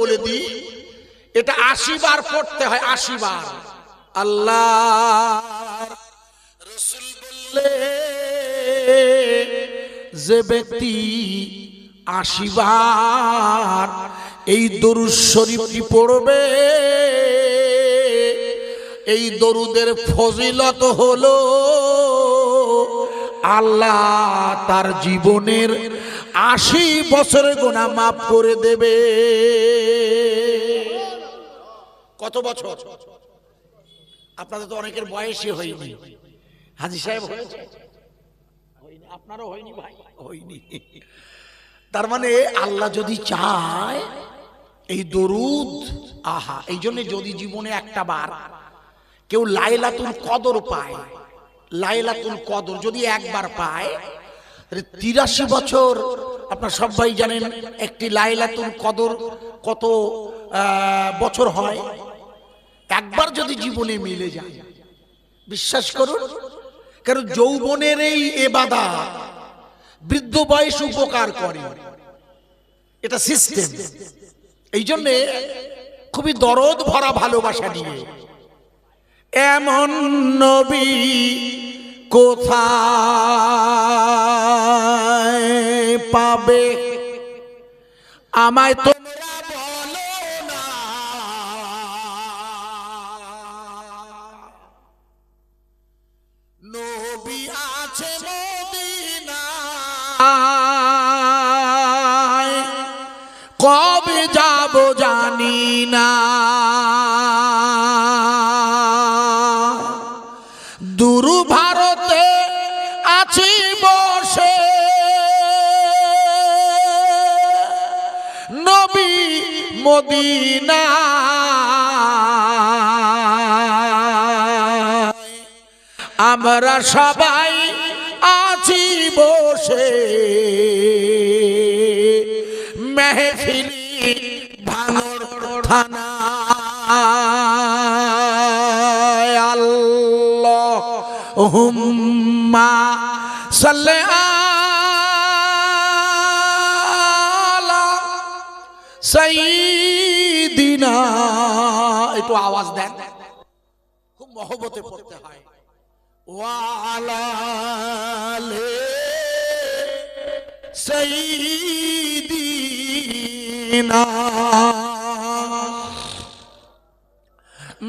বলে দিই, এটা আশি বার পড়তে হয় আশি বার আল্লাহ যে ব্যক্তি আশি বার এই দরুদ শরীফটি পড়বে? এই দরুদের ফজিলত হলো, আল্লাহ তার জীবনের আশি বছরের গোনা মাফ করে দেবে। কত বছর? আপনাদের তো অনেকের বয়সই হয়নি। হাজি সাহেব আপনারও হয়নি ভাই? হয়নি। তার মানে আল্লাহ যদি চায়, এই দরুদ, আহা, এই জন্য যদি জীবনে একটা বার কেউ লাইলাতুল কদর পায়, লাইলাতুল কদর যদি একবার পায় তিরাশি বছর, আপনার সবাই জানেন একটি লাইলাতুল কদর কত বছর হয়? একবার যদি জীবনে মিলে যায়, বিশ্বাস করুন কারণ যৌবনের এই এবাদা বৃদ্ধ বয়স উপকার করে। এটা সিস্টেম এই জন্যে খুবই দরদ ভরা ভালোবাসা নিয়ে এমন নবী কোথায় পাবে? আমায় তোমরা বলো না। নবী আছে মদিনায়। কবে যাব জানি না। মদিনা। আমরা সবাই আছি বসে। মেহফিলি ভাঙর থানা আল্লাহ হুম্মা সাল্লে আলা সাইয়্যিদিনা একটু আওয়াজ দেন। খুব মহব্বতে পড়তে হয়। ওয়ালালে সাইয়্যিদিনা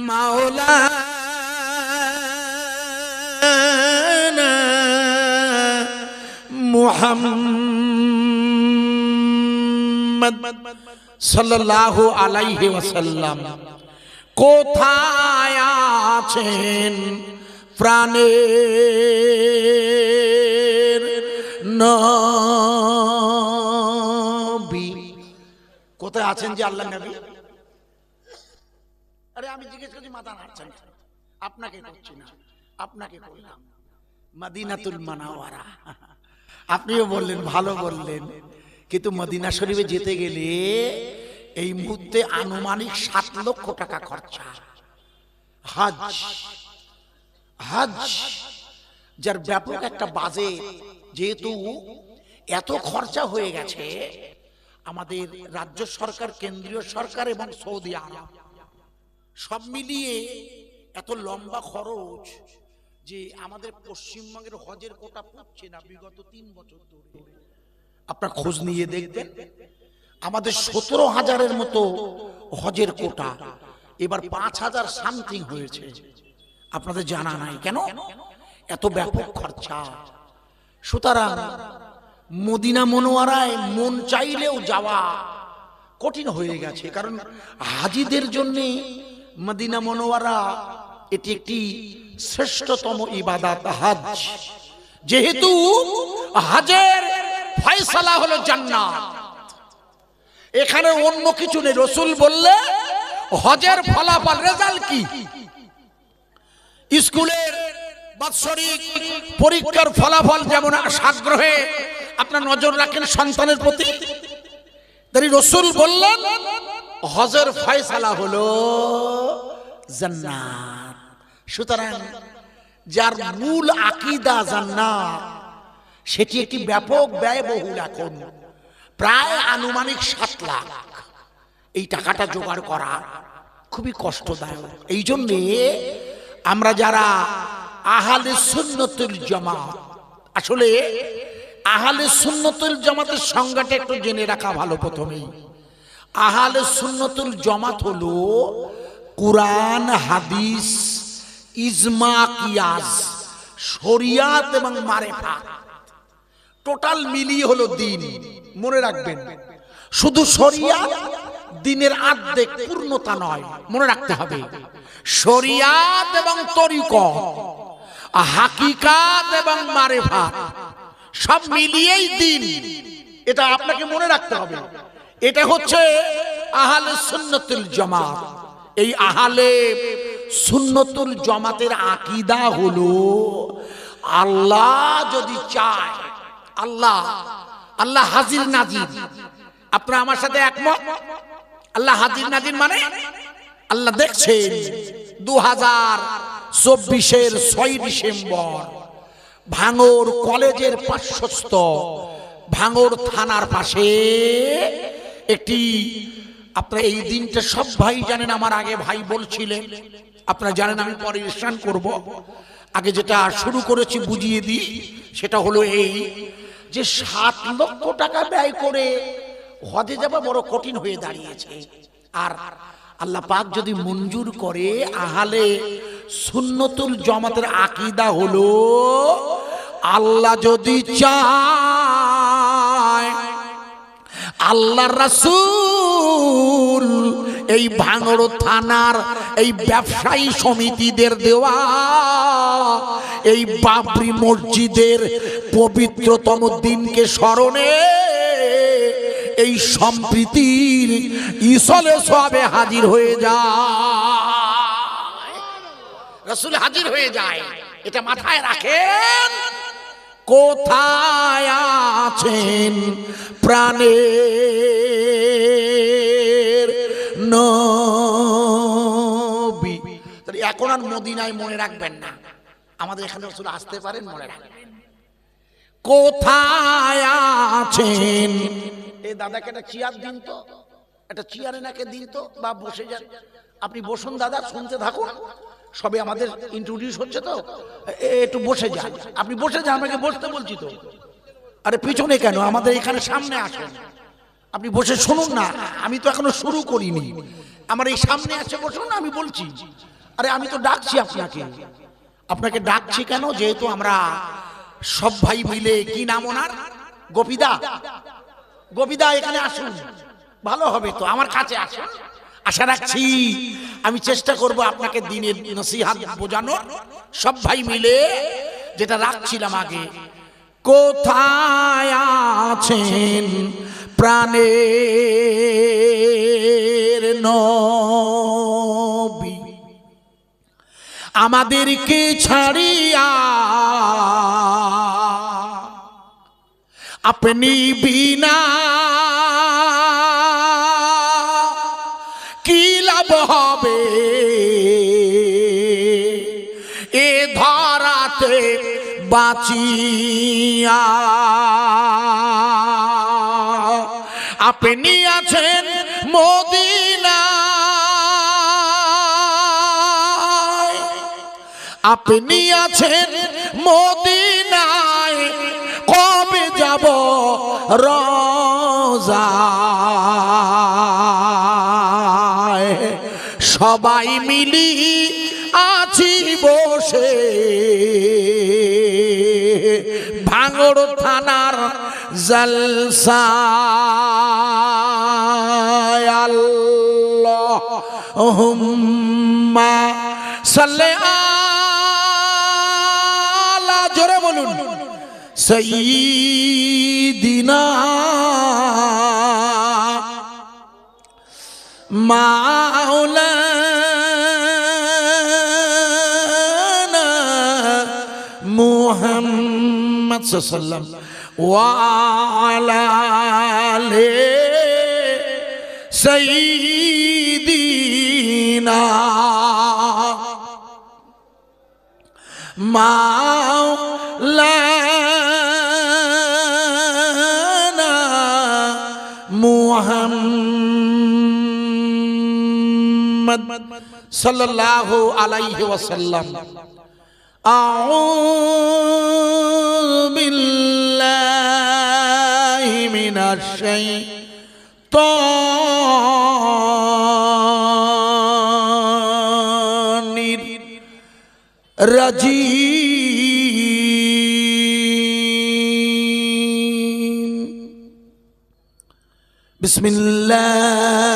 মাওলানা মুহাম্মদ সাল্লাল্লাহু আলাইহি ওয়াসাল্লাম। কোথায় আছেন প্রাণের নবী? কোথায় আছেন যে আল্লাহ নবী? আরে আমি জিজ্ঞেস করছি, মাথা নাড়ছেন আপনাকে করছি না, আপনাকে করলাম। মদিনাতুল মানাওয়ারা। আপনিও বললেন, ভালো বললেন। কিন্তু মদিনা শরীফে যেতে গেলে এই মুহূর্তে আনুমানিক সাত লক্ষ টাকা খরচা। হজ হজ, যার ব্যাপক একটা বাজে, যেহেতু এত খরচা হয়ে গেছে, আমাদের রাজ্য সরকার, কেন্দ্রীয় সরকার এবং সৌদি আরব, সব মিলিয়ে এত লম্বা খরচ যে আমাদের পশ্চিমবঙ্গের হজের কোটা পড়ছে না বিগত তিন বছর ধরে। আপনার খোঁজ নিয়ে দেখবেন আমাদের সতেরো হাজারের মতো হজের কোটা। এবার পাঁচ হাজার সামথিং হয়েছে। আপনাদের জানা নাই কেন? এত ব্যাপক খরচা। সুতরাং মদিনা মনোয়ারায় মন চাইলেও যাওয়া কঠিন হয়ে গেছে। কারণ হাজিদের জন্য মদিনা মনোয়ারা এটি একটি শ্রেষ্ঠতম ইবাদাত হাজ। যেহেতু হাজের ফয়সালা হলো জান্নাত। এখানে অন্য কিছু নেই। রসুল বললে, হজের ফলাফল রেজাল্ট কি? স্কুলের বাৎসরিক পরীক্ষার ফলাফল যেমন সাগ্রহে আপনার নজর রাখেন সন্তানের প্রতি। তাই রসুল বললেন, হজের ফয়সালা হলো জান্নাত। সুতরাং যার মূল আকিদা জান্নাত, সেটি একটি ব্যাপক ব্যয়বহুল এখন। প্রায় আনুমানিক সাত লাখ। এই টাকাটা জোগাড় করা খুবই কষ্টদায়ক। এই জন্যে আমরা যারা আহালে সুন্নতুল জামাত, আসলে আহালে সুন্নতুল জামাতের সংজ্ঞাটা একটু জেনে রাখা ভালো প্রথমেই। আহালে সুন্নতুল জামাত হলো কোরআন, হাদিস, ইজমা, কিয়াস, শরিয়াত এবং মারেফাত। টোটাল মিলিয়ে হলো দিন। মনে রাখবেন, শুধু শরিয়াত দিনের আর্ধেক পূর্ণতা নয়, মনে রাখতে হবে। শরিয়াত এবং তরিক, হাকিকাত এবং মারেফাত, সব মিলিয়েই দিন। এটা আপনাকে মনে রাখতে হবে। এটা হচ্ছে আহালে সুন্নতুল জামাত। এই আহালে সুন্নতুল জমাতের আকিদা হলো, আল্লাহ যদি চায় আল্লাহ আল্লাহ হাজির নাজির। আপনারা আমার সাথে একমত? আল্লাহ হাজির নাজির মানে আল্লাহ দেখছেন দু হাজার চব্বিশের ছয় ডিসেম্বর, ভাঙর কলেজের পার্শ্বস্থ, ভাঙর থানার পাশে একটি, আপনারা এই দিনটা সব ভাই জানেন, আমার আগে ভাই বলছিলেন, আপনারা জানেন আমি পরে স্নান করব। আগে যেটা শুরু করেছি বুঝিয়ে দিই, সেটা হলো এই যে সাত লক্ষ টাকা ব্যয় করে হজে যাওয়া বড় কঠিন হয়ে দাঁড়িয়েছে। আর আল্লাহ পাক যদি মঞ্জুর করে, আহালে সুন্নতুল জমাতের আকীদা হলো, আল্লাহ যদি চায় আল্লাহ রাসূল এই ভাঙড় থানার এই ব্যবসায়ী সমিতিদের দেওয়া, এই বাবরি মসজিদের পবিত্রতম দিনকে স্মরণে এই সম্প্রীতির ইসলে সবে হাজির হয়ে যায়। রসুল হাজির হয়ে যায়। এটা মাথায় রাখেন। কোথায় আছেন প্রাণের এখন আর মদিনায় মনে রাখবেন না। আমাদের এখানে রসুল আসতে পারেন, মনে রাখবেন। কোথায় আছেন? এই দাদাকে একটা চেয়ার দিন তো। একটা চেয়ারে নাকে দিন তো, বা বসে যান। আপনি বসুন দাদা, শুনতে থাকুন। সবে আমাদের ইন্ট্রোডিউস হচ্ছে তো। এ- একটু বসে যান। আপনি বসে যান, আমাকে বসতে বলছি তো। আরে, পিছনে কেন? আমাদের এখানে সামনে আসুন। আপনি বসে শুনুন না। আমি তো এখনও শুরু করিনি। আমার এই সামনে আছে, বসুন, আমি বলছি। আরে আমি তো ডাকছি আপনাকে। আপনাকে ডাকছি কেন? যেহেতু আমরা সব ভাই মিলে কি নাম ওনার? গোপিদা। গোপিদা, এখানে আসুন। ভালো হবে তো, আমার কাছে আসুন। আশা রাখছি আমি চেষ্টা করব আপনাকে দিনের নসিহাত বোঝানোর। সব ভাই মিলে যেটা রাখছিলাম আগে। কোথায় আছেন প্রাণের নবী আমাদেরকে ছাড়িয়া। আপনি বিনা কি লাভ হবে? এ ধরাতে বাঁচিয়া। আপনি আছেন মদিনা। আপনি আছেন মদিনায়, কবে যাব রোজায়? সবাই মিলি আছি বসে। ভাঙড় থানার জলসা আল্লাহ হুম্মা সঈদিনা মাওলানা মুহাম্মদ সাল্লাম ওয়ালা আলে সঈদিনা মাওলানা সাল্লাল্লাহু আলাইহি ওয়াসাল্লাম أعوذ بالله من الشيطان الرجيم بسم الله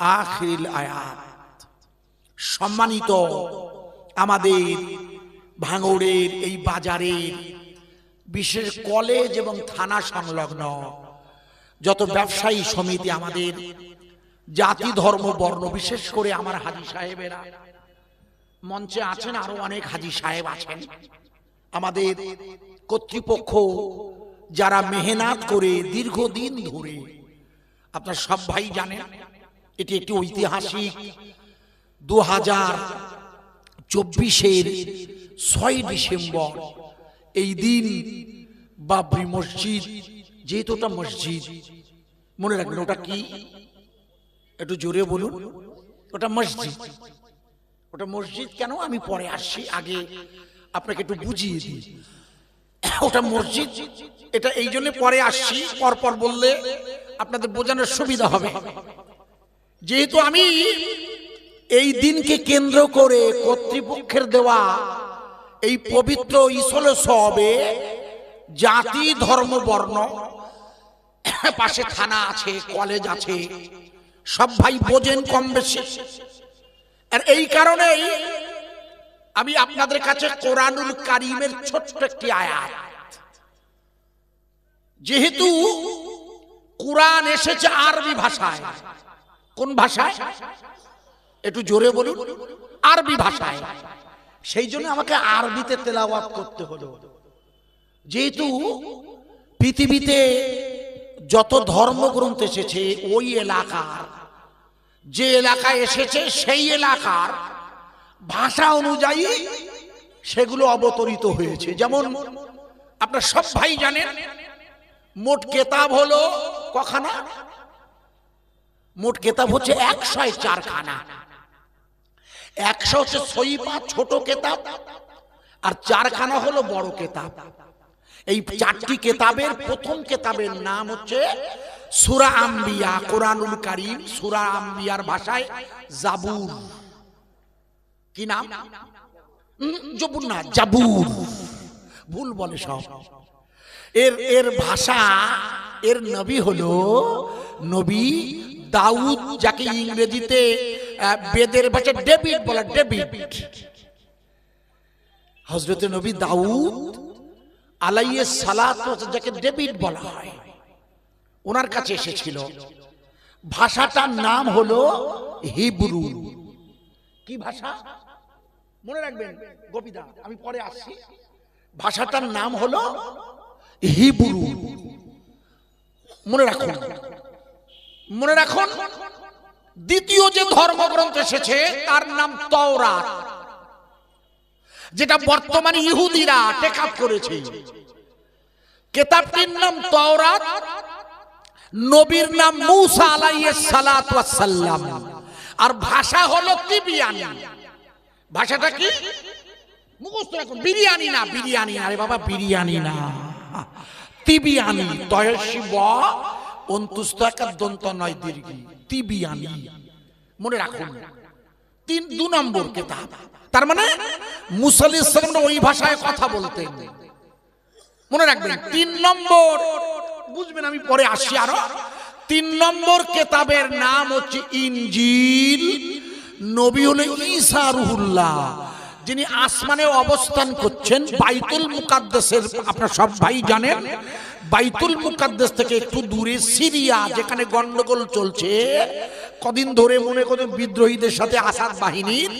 আখিল আয়াত। সম্মানিত আমাদের ভাঙড়ের এই বাজারের বিশেষ কলেজ এবং থানা সংলগ্ন যত ব্যবসায়ী সমিতি আমাদের জাতি ধর্ম বর্ণ বিশেষ করে আমার হাজি সাহেবেরা। মঞ্চে আছেন আরও অনেক হাজি সাহেব আছেন। আমাদের কর্তৃপক্ষ যারা মেহনাত করে দীর্ঘদিন ধরে আপনার সব ভাই জানেন এটি একটি ঐতিহাসিক দু হাজার চব্বিশের ছয় ডিসেম্বর। এই দিন বাবরি মসজিদ যেহেতু ওটা মসজিদ মনে রাখবেন ওটা কি? একটু জোরে বলুন। ওটা মসজিদ। ওটা মসজিদ কেন? আমি পরে আসছি। আগে আপনাকে একটু বুঝিয়ে দিই। ওটা মসজিদ। এটা এই জন্য পরে আসছি। পরপর বললে আপনাদের বোঝানোর সুবিধা হবে। যেহেতু আমি এই দিনকে কেন্দ্র করে কর্তৃপক্ষের দেওয়া এই পবিত্র ইসলে সবে জাতি, ধর্ম, বর্ণ, পাশে থানা আছে, কলেজ আছে সব ভাই বোঝেন কম বেশি। আর এই কারণেই আমি আপনাদের কাছে কোরআনুল কারিমের ছোট্ট একটি আয়াত। যেহেতু কোরআন এসেছে আরবি ভাষায়, কোন ভাষায়? একটু জোরে বলুন, আরবি ভাষায়। সেই জন্য আমাকে আরবিতে তেলাওয়াত করতে হলো। যেহেতু পৃথিবীতে যত ধর্মগ্রন্থ এসেছে, ওই এলাকার যে এলাকায় এসেছে সেই এলাকার ভাষা অনুযায়ী সেগুলো অবতরিত হয়েছে। যেমন আপনার সব ভাই জানেন, মোট কেতাব হলো কখানা? মোট কেতাব হচ্ছে একশো চারখানা। একশো হচ্ছে সইপা ছোট কেতাব, আর চারখানা হলো বড় কেতাব। এই চারটি কেতাবের প্রথম কেতাবের নাম হচ্ছে সুরা আম্বিয়া, কোরআনুল কারিম, সুরা আম্বিয়ার ভাষায় জাবুর। কি নাম? জবুর না, জাবুর। ভুল বলে সব। এর এর ভাষা, এর নবী হলো নবী দাউদ, যাকে ইংরেজিতে বেদের ভাষা ডেভিড বলে, ডেভিড। হজরতে নবী দাউদ আলাইয়ে সালাত যাকে ডেভিড বলা হয়। ওনার কাছে এসেছিল। ভাষাটার নাম হলো হিব্রু। কি ভাষা? মনে রাখবেন গোপিদা আমি পরে আসছি। ভাষাটার নাম হলো হিব্রু। মনে রাখুন মনে রাখুন দ্বিতীয় যে ধর্মগ্রন্থ এসেছে তার নাম তওরাত যেটা বর্তমানে ইহুদিরা টেক আপ করেছে। কেতাবটির নাম তওরাত নবীর নাম মুসা আলাইহিস সালাতু ওয়াস সালাম। আর ভাষা হলো তিবিয়ানি। ভাষাটা কি? মুখস্থ রাখুন, বিরিয়ানি না, বিরিয়ানি, আরে বাবা, বিরিয়ানি না। তিবিয়ানি তয়সি ব অন্তুস্ত একার দন্ত নয় দীর্ঘি। তিবিয়ানি, মনে রাখুন। তিন, দু নম্বর কেতাব। তার মানে মুসাল্লি ইসলাম ওই ভাষায় কথা বলতেন। মনে রাখবেন, তিন নম্বর। বুঝবেন আমি পরে আসি। আরও। তিন নম্বর কেতাবের নাম হচ্ছে ইনজিল। নবী হলো ঈসা রুহুল্লাহ যিনি আসমানে অবস্থান করছেন বাইতুল মুকাদ্দাসের আপনার সব ভাই জানেন বাইতুল মুকাদ্দাস থেকে একটু দূরে সিরিয়া যেখানে গন্ডগোল চলছে। কদিন ধরে মনে করেন বিদ্রোহীদের সাথে আসাদ বাহিনীর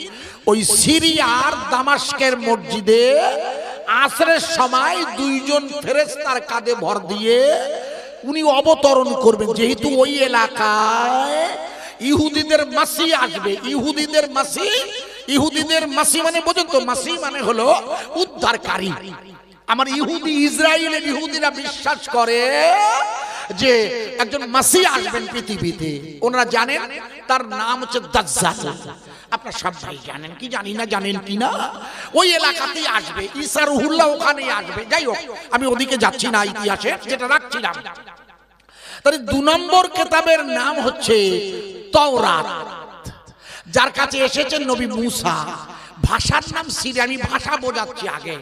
ওই সিরিয়ার দামাস্কের মসজিদে আসরের সময় দুইজন ফেরেস্তার কাঁধে ভর দিয়ে উনি অবতরণ করবেন। যেহেতু ওই এলাকায় ইহুদিদের মাসি আসবে। ইহুদিদের মাসি ইহুদিদের মাসি মানে বোঝেন তো, মাসি মানে হলো উদ্ধারকারী। আমার ইহুদি ইসরায়েলের ইহুদিরা বিশ্বাস করে যে একজন মাসি আসবেন পৃথিবীতে, ওনারা জানেন তার নাম হচ্ছে দাজ্জাল। আপনার সব ভাই জানেন কি জানি না, জানেন কি না? ওই এলাকাতেই আসবে, ঈসা রুহুল্লাহ ওখানেই আসবে। যাই হোক, আমি ওদিকে যাচ্ছি না ইতিহাসে, যেটা রাখছিলাম। তাহলে দু নম্বর কেতাবের নাম হচ্ছে তওরাত। যার কাছে এসেছেন নবী মুসা। ভাষার নাম সিরি আমি ভাষা বোঝাচ্ছি আগে।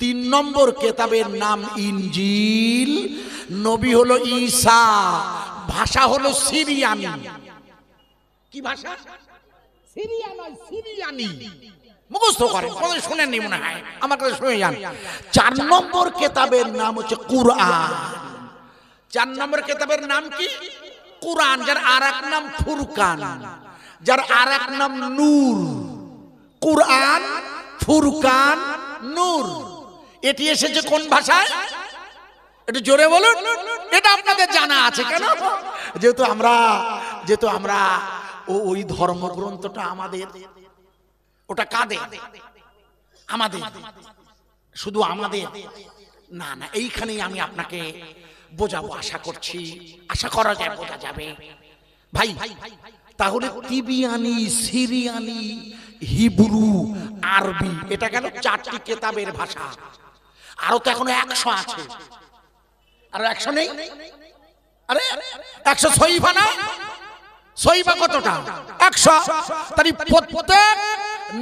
তিন নম্বর কেতাবের নাম ইনজিল। নবী হলো ঈসা, ভাষা হলো সিরিয়ানি। কি ভাষা? সিরিয়ানি মনে হয়। আমার শুনে চার নম্বর কেতাবের নাম হচ্ছে কুরআন। চার নম্বর কেতাবের নাম যার আর এক নাম ফুরকান। যার আর এক নাম নূর। কোরআন, ফুরকান, নূর। এটি এসেছে কোন ভাষায়? একটু জোরে বলুন। এটা আপনাদের জানা আছে কেন? যেহেতু আমরা যেহেতু আমরা ওই ধর্মগ্রন্থটা আমাদের, ওটা কাদের? আমাদের। শুধু আমাদের? না না, এইখানেই আমি আপনাকে বোঝাবো, আশা করছি। আশা করা যায়, বোঝা যাবে। ভাই, তাহলে তিবিয়ানি, সিরিয়ানি, হিব্রু, আরবি, এটা গেল চারটি কেতাবের ভাষা। আরও তো এখনও একশো আছে। আরও একশো নেই? আরে, একশো সইবা না? সইবা কতটা? একশো। তাই প্রত্যেক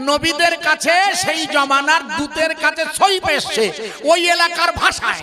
নবীদের কাছে সেই জমানার দূতের কাছে সইবা এসছে। ওই এলাকার ভাষায়।